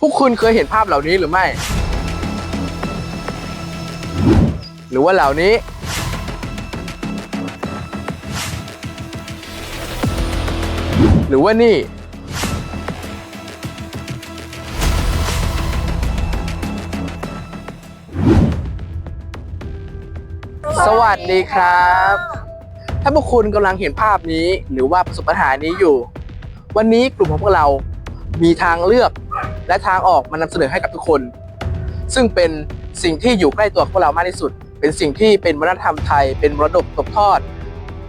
พวกคุณเคยเห็นภาพเหล่านี้หรือไม่ หรือว่าเหล่านี้ หรือว่านี่ สวัสดีครับ ถ้าพวกคุณกำลังเห็นภาพนี้หรือว่าประสบปัญหานี้อยู่ วันนี้กลุ่มของพวกเรามีทางเลือก และทางออกมานำเสนอให้กับทุกคน ซึ่งเป็นสิ่งที่อยู่ใกล้ตัวพวกเรามากที่สุด เป็นสิ่งที่เป็นวัฒนธรรมไทย เป็นมรดกตกทอด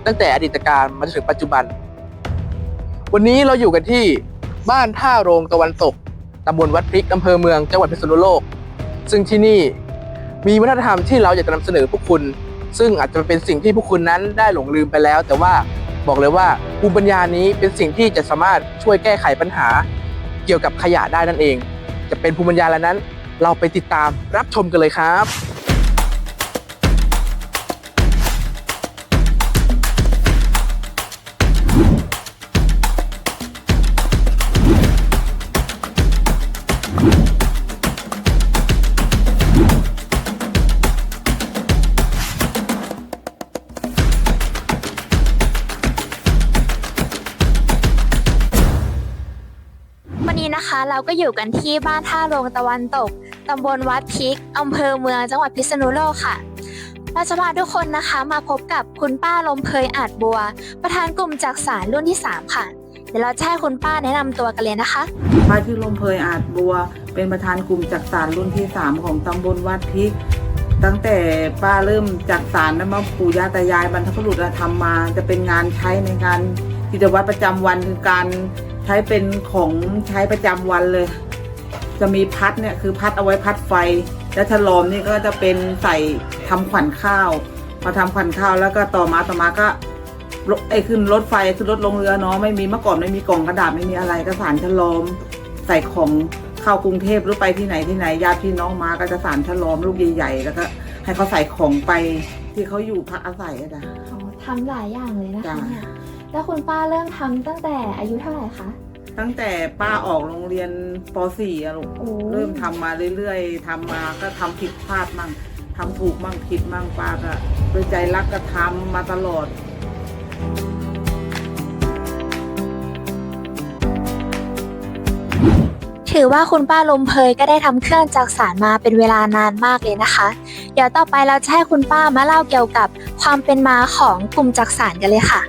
ตั้งแต่อดีตการมาถึงปัจจุบัน วันนี้เราอยู่กันที่บ้านท่าโรงตะวันตกตำบลวัดพริกอำเภอเมืองจังหวัดพิษณุโลก ซึ่งที่นี่มีวัฒนธรรมที่เราอยากจะนำเสนอพวกคุณ ซึ่งอาจจะเป็นสิ่งที่พวกคุณนั้นได้หลงลืมไปแล้ว แต่ว่าบอกเลยว่าภูมิปัญญานี้เป็นสิ่งที่จะสามารถช่วยแก้ไขปัญหา กี่ยวกับขยะได้นั่นเอง จะเป็นภูมิปัญญาแล้วนั้น เราไปติดตามรับชมกันเลยครับ นี้นะคะ เราก็อยู่กันที่บ้านท่าโรงตะวันตกตำบลวัดพิกอำเภอเมืองจังหวัดพิษณุโลกค่ะ เราจะพาทุกคนนะคะมาพบกับคุณป้าลมเพยอาจบัว ประธานกลุ่มจากสารรุ่นที่ 3 ค่ะ เดี๋ยวเราจะให้คุณป้าแนะนำตัวกันเลยนะคะ ป้าชื่อลมเพยอาจบัว เป็นประธานกลุ่มจักสารรุ่นที่ 3 ของตำบลวัดพิก ตั้งแต่ป้าเริ่มจักสารแล้วมาปู่ย่าตายายบรรพบุรุษอะทำมา จะเป็นงานใช้ในการกิจวัตรประจำวันคือการ ช้เป็นของใช้ประจำวันเลย จะมีพัดเนี่ยคือพัดเอาไว้พัดไฟ และฉลอมนี่ก็จะเป็นใส่ทำขวัญข้าวพอทำขวัญข้าวแล้วก็ต่อมาต่อมาก็รถไอ้ขึ้นรถไฟขึ้นรถลงเรือเนาะไม่มีเมื่อก่อนไม่มีกล่องกระดาษไม่มีอะไรก็สารฉลอม ใส่ของเข้ากรุงเทพหรือไปที่ไหนที่ไหนญาติพี่น้องมาก็จะสารฉลอมลูกใหญ่ๆแล้วก็ให้เขาใส่ของไปที่เขาอยู่พักอาศัยอะจ้ะทำหลายอย่างเลยนะจ้ะคะเนี่ย แล้วคุณป้าเริ่มทำตั้งแต่อายุเท่าไหร่คะ ตั้งแต่ป้าออกโรงเรียนป .4 อะลูก โอ้ เริ่มทำมาเรื่อยๆทำมาก็ทำผิดพลาดมั่งทำถูกมั่งผิดมั่งป้าก็ด้วยใจรักก็ทำมาตลอด ถือว่าคุณป้าลมเพยก็ได้ทำเครื่องจักสารมาเป็นเวลานานมากเลยนะคะ เดี๋ยวต่อไปเราจะให้คุณป้ามาเล่าเกี่ยวกับความเป็นมาของกลุ่มจักสารกันเลยค่ะ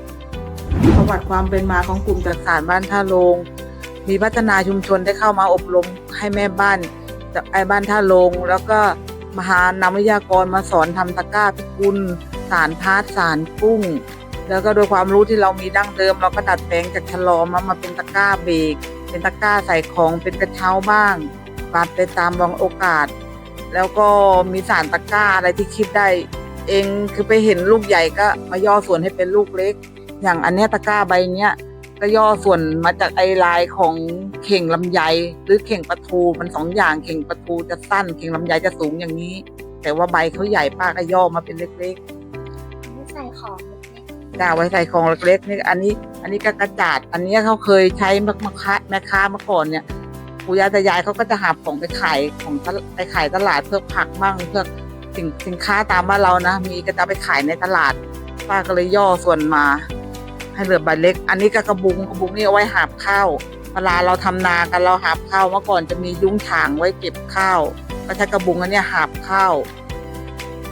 ประวัติความเป็นมาของกลุ่มจัดสารบ้านท่าลง มีพัฒนาชุมชนได้เข้ามาอบรมให้แม่บ้านจากไอ้บ้านท่าลง แล้วก็มหานำวิทยากรมาสอนทำตะกร้าพิกุลสารพาร์ทสารกุ้ง แล้วก็โดยความรู้ที่เรามีดั้งเดิม เราก็ดัดแปลงจากฉลอมมามาเป็นตะกร้าเบรกเป็นตะกร้าใส่ของเป็นกระเช้าบ้างปาดไปตามบางโอกาส แล้วก็มีสารตะกร้าอะไรที่คิดได้ เองคือไปเห็นลูกใหญ่ก็มาย่อส่วนให้เป็นลูกเล็ก อย่างอันเนี้ยตะกร้าใบเนี้ยก็ย่อส่วนมาจากไอลายของเข่งลำไย หรือเข่งปลาทูมันสองอย่างเข่งปลาทูจะสั้น เข่งลำไยจะสูงอย่างนี้ แต่ว่าใบเขาใหญ่ป้าก็ย่อมาเป็นเล็กใส่ของๆจ้าไว้ใส่ของเล็กๆนี่อันนี้ อันนี้ก็กระจาด อันเนี้ยเขาเคยใช้มามาค้าแม่ค้าเมื่อก่อนเนี่ยปู่ย่าตายายเขาก็จะหาของไปขายของตลไปขายตลาดเพื่อผักมั่งเพื่อสินสินค้าตามบ้านเรานะ มีก็จะไปขายในตลาด ป้าก็เลยย่อส่วนมา ให้เหลือใบเล็ก อันนี้ก็กระบุงกระบุงนี่เอาไว้หาบข้าวเวลาเราทำนากันเราหาบข้าวเมื่อก่อนจะมียุ้งฉางไว้เก็บข้าวก็ใช้กระบุงอันเนี้ยหาบข้าว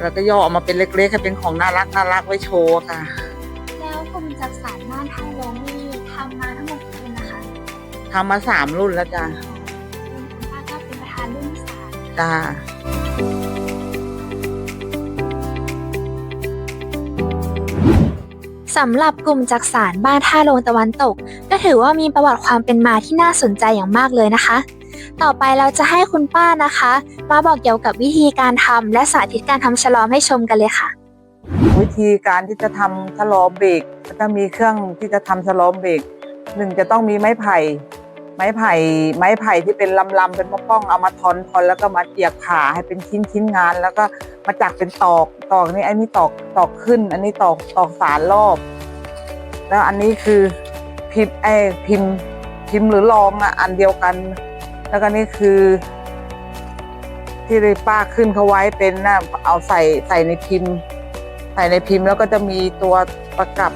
แล้วก็ย่อออกมาเป็นเล็กๆให้เป็นของน่ารักน่ารักไว้โชว์ค่ะ แล้วกลุ่มจักสารบ้านท่าโรงนี่ทำมาทั้งหมดกี่รุ่นนะคะทำมาสามรุ่นแล้วจ้ะคุณป้าก็เป็นประธานรุ่นที่สามจ้า สำหรับกลุ่มจักสารบ้านท่าโรงตะวันตก ก็ถือว่ามีประวัติความเป็นมาที่น่าสนใจอย่างมากเลยนะคะ ต่อไปเราจะให้คุณป้านะคะ มาบอกเกี่ยวกับวิธีการทำและสาธิตการทำฉลอมให้ชมกันเลยค่ะ วิธีการที่จะทำฉลอมเบรกก็จะมีเครื่องที่จะทำฉลอมเบรกหนึ่งจะต้องมีไม้ไผ่ ไม้ไผ่ไม้ไผ่ที่เป็นลำๆเป็นป้องเอามาทอนทอนแล้วก็มาเจียกขาให้เป็นชิ้นชิ้นงาน แล้วก็มาจักเป็นตอกตอกนี่อันนี้ตอกตอกขึ้น อันนี้ตอกตอกสารรอบ แล้วอันนี้คือพิมพ์ไอพิมพ์พิมพ์หรือรองอะอันเดียวกัน แล้วก็นี่คือ ที่ได้ป้าขึ้นเขาไว้เป็นน่ะเอาใส่ใส่ในพิมพ์ ใส่ในพิมพ์แล้วก็จะมีตัวประกับ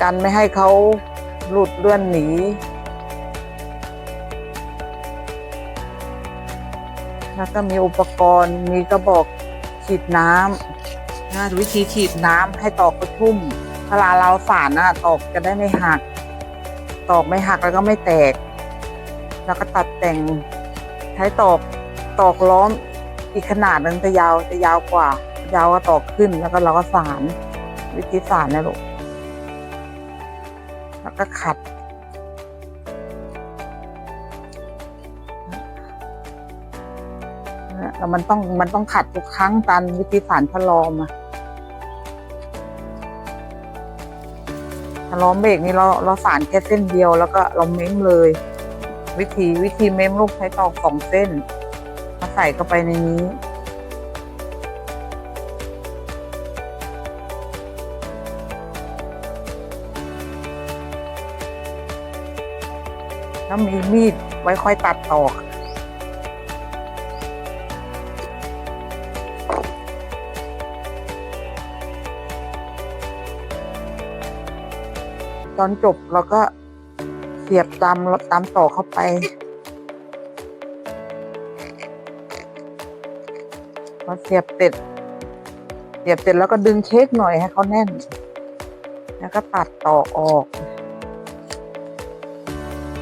กันไม่ให้เขาหลุดเลื่อนหนี แล้วก็มีอุปกรณ์มีกระบอกฉีดน้ำนะวิธีฉีดน้ำให้ตอกกระทุ่มเวลาเราสารนะตอกจะได้ไม่หัก ตอกไม่หักแล้วก็ไม่แตก แล้วก็ตัดแต่งใช้ตอกตอกล้อมอีกขนาดหนึงจะยาวจะยาวกว่า ยาวก็ตอกขึ้นแล้วก็เราก็สารวิธีสารนะลูกแล้วก็ขัด แล้วมันต้องมันต้องขัดทุกครั้งตามวิธีสารชะลอมอะชะลอมเบรกนี่เราเราสารแค่เส้นเดียวแล้วก็เราเม้มเลย วิธีวิธีเม้มลูกใช้ตอกสองเส้นมาใส่เข้าไปในนี้แล้วมีมีดไว้ค่อยตัดตอก ตอนจบเราก็เสียบตามตามต่อเข้าไป พอเสียบเสร็จ เสียบเสร็จแล้วก็ดึงเช็คหน่อยให้เขาแน่น แล้วก็ตัดต่อออก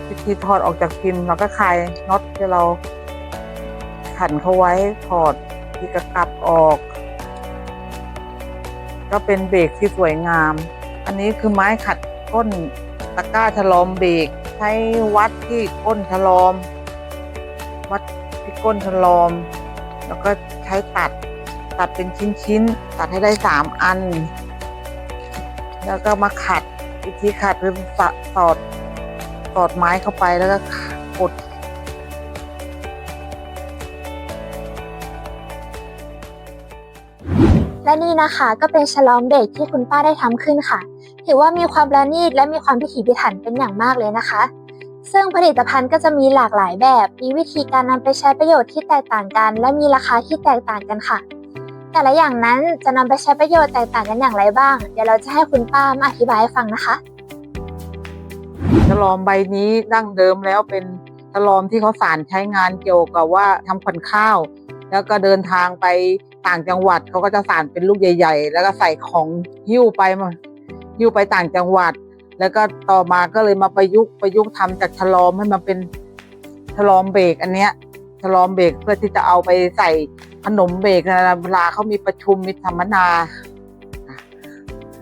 วิธีถอดออกจากพิมพ์เราก็คลายน็อตที่เราขันเขาไว้ถอดที่กระกลับออก ก็เป็นเบรกที่สวยงาม อันนี้คือไม้ขัด ก้นตะกร้าฉลอมเบรกใช้วัดที่ก้นฉลอม วัดที่ก้นฉลอม แล้วก็ใช้ตัดตัดเป็นชิ้นๆตัดให้ได้สามอัน แล้วก็มาขัดวิธีขัดคือสสอดสอดไม้เข้าไปแล้วก็กดและนี่นะคะก็เป็นฉลอมเบรกที่คุณป้าได้ทำขึ้นค่ะ ถือว่ามีความประณีตและมีความพิถีพิถันเป็นอย่างมากเลยนะคะ ซึ่งผลิตภัณฑ์ก็จะมีหลากหลายแบบ มีวิธีการนำไปใช้ประโยชน์ที่แตกต่างกัน และมีราคาที่แตกต่างกันค่ะ แต่ละอย่างนั้นจะนำไปใช้ประโยชน์แตกต่างกันอย่างไรบ้าง เดี๋ยวเราจะให้คุณป้ามาอธิบายให้ฟังนะคะฉลอมใบนี้ดั้งเดิมแล้วเป็นฉลอมที่เขาสารใช้งานเกี่ยวกับว่าทำขวัญข้าว แล้วก็เดินทางไปต่างจังหวัดเขาก็จะสารเป็นลูกใหญ่ ๆ แล้วก็ใส่ของหิ้วไปมา หิ้วไปต่างจังหวัด แล้วก็ต่อมาก็เลยมาประยุกต์ประยุกต์ทำจากฉลอมให้มันเป็นฉลอมเบรกอันเนี้ยฉลอมเบรกเพื่อที่จะเอาไปใส่ขนมเบรกนะเวลาเขามีประชุมมีสัมมนา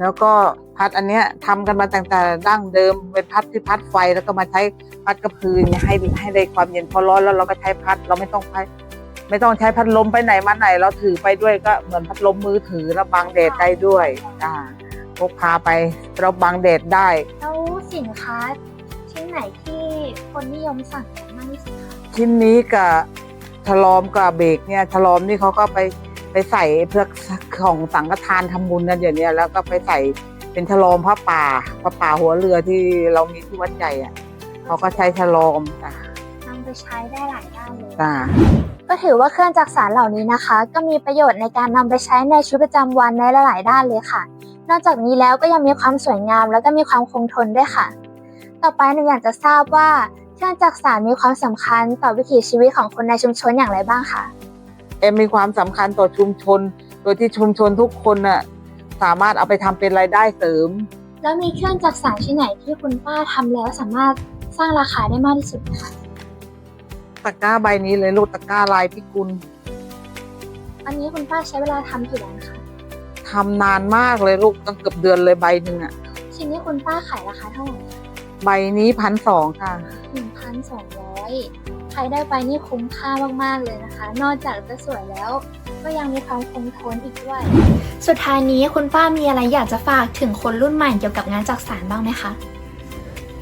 แล้วก็พัดอันเนี้ยทำกันมาตั้งแต่ดั้งเดิมเป็นพัดที่พัดไฟแล้วก็มาใช้พัดกระพือเนี่ยให้ให้ได้ความเย็นพอร้อนแล้วเราก็ใช้พัดเราไม่ต้องใช้ไม่ต้องใช้พัดลมไปไหนมาไหน เราถือไปด้วยก็เหมือนพัดลมมือถือแล้วบังแดดได้ด้วยอ่า พกพาไปเราบังแดดได้ แล้วสินค้าชิ้นไหนที่คนนิยมสั่งกันมากที่สุดคะชิ้นนี้กับฉลอมกับเบรกเนี่ยฉลอมนี่เขาก็ไปไปใส่เพื่อของสังฆทานทำบุญกันอย่างเนี้ยแล้วก็ไปใส่เป็นฉลอมพระป่าพระป่าหัวเรือที่เรามีที่วัดใหญ่อะเขาก็ใช้ฉลอมจ้ะนำ ไปใช้ได้หลายด้านเลยจ้ะก็ถือว่าเครื่องจักรสานเหล่านี้นะคะ ก็มีประโยชน์ในการนำไปใช้ในชีวิตประจำวันในหลายๆด้านเลยค่ะ นอกจากนี้แล้วก็ยังมีความสวยงาม แล้วก็มีความคงทนด้วยค่ะ ต่อไปหนูอยากจะทราบว่าเครื่องจักรสานมีความสำคัญต่อวิถีชีวิตของคนในชุมชนอย่างไรบ้างคะเอ็มมีความสำคัญต่อชุมชน โดยที่ชุมชนทุกคนน่ะสามารถเอาไปทำเป็นรายได้เสริม แล้วมีเครื่องจักรสานชิ้นไหนที่คุณป้าทำแล้วสามารถสร้างราคาได้มากที่สุดไหมคะ ตะกร้าใบนี้เลยลูกตะกร้าลายพิกุลอันนี้คุณป้าใช้เวลาทำกี่วันคะทำนานมากเลยลูกตั้งเกือบเดือนเลยใบหนึ่งอะชิ้นนี้คุณป้าขายราคาเท่าไหร่คะใบนี้พันสองค่ะ1,200ใครได้ไปนี่คุ้มค่ามากๆเลยนะคะ นอกจากจะสวยแล้ว ก็ยังมีความคงทนอีกด้วย สุดท้ายนี้คุณป้ามีอะไรอยากจะฝากถึงคนรุ่นใหม่เกี่ยวกับงานจักสานบ้างไหมคะ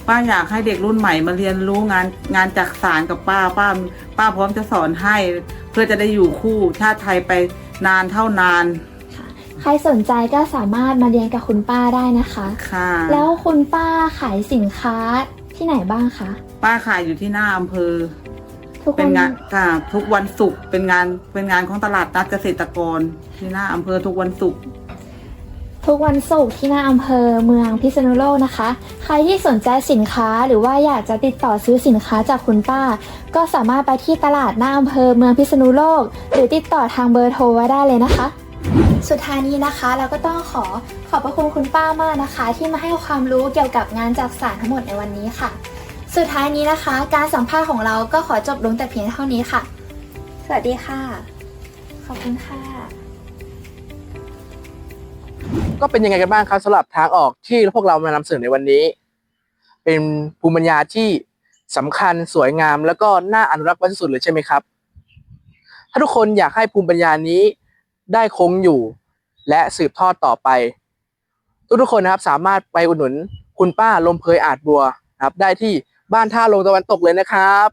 ป้าอยากให้เด็กรุ่นใหม่มาเรียนรู้งานงานจักสารกับป้าป้า ป้าพร้อมจะสอนให้ เพื่อจะได้อยู่คู่ชาติไทยไปนานเท่านาน ใครสนใจก็สามารถมาเรียนกับคุณป้าได้นะคะ ค่ะ แล้วคุณป้าขายสินค้าที่ไหนบ้างคะ ป้าขายอยู่ที่หน้าอำเภอ ทุกเป็นวันงานค่ะทุกวันศุกร์เป็นงานเป็นงานของตลาดนัดเกษตรกรที่หน้าอำเภอทุกวันศุกร์ ทุกวันศุกร์ที่หน้าอำเภอเมืองพิษณุโลกนะคะ ใครที่สนใจสินค้าหรือว่าอยากจะติดต่อซื้อสินค้าจากคุณป้า ก็สามารถไปที่ตลาดหน้าอำเภอเมืองพิษณุโลก หรือติดต่อทางเบอร์โทรไว้ได้เลยนะคะ สุดท้ายนี้นะคะเราก็ต้องขอขอบพระคุณคุณป้ามากนะคะ ที่มาให้ความรู้เกี่ยวกับงานจักสารทั้งหมดในวันนี้ค่ะ สุดท้ายนี้นะคะ การสัมภาษณ์ของเราก็ขอจบลงแต่เพียงเท่านี้ค่ะ สวัสดีค่ะ ขอบคุณค่ะ ก็เป็นยังไงกันบ้างครับสำหรับทางออกที่พวกเรามานำเสนอในวันนี้ เป็นภูมิปัญญาที่สำคัญสวยงาม แล้วก็น่าอนุรักษ์ไว้ที่สุดเลยใช่ไหมครับ ถ้าทุกคนอยากให้ภูมิปัญญานี้ได้คงอยู่ และสืบทอดต่อไป ทุกๆคนนะครับสามารถไปอุดหนุนคุณป้าลมเพยอาจบัวนะครับ ได้ที่บ้านท่าลงตะวันตกเลยนะครับ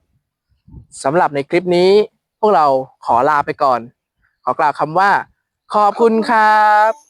สำหรับในคลิปนี้พวกเราขอลาไปก่อน ขอกล่าวคำว่า ขอบคุณครับ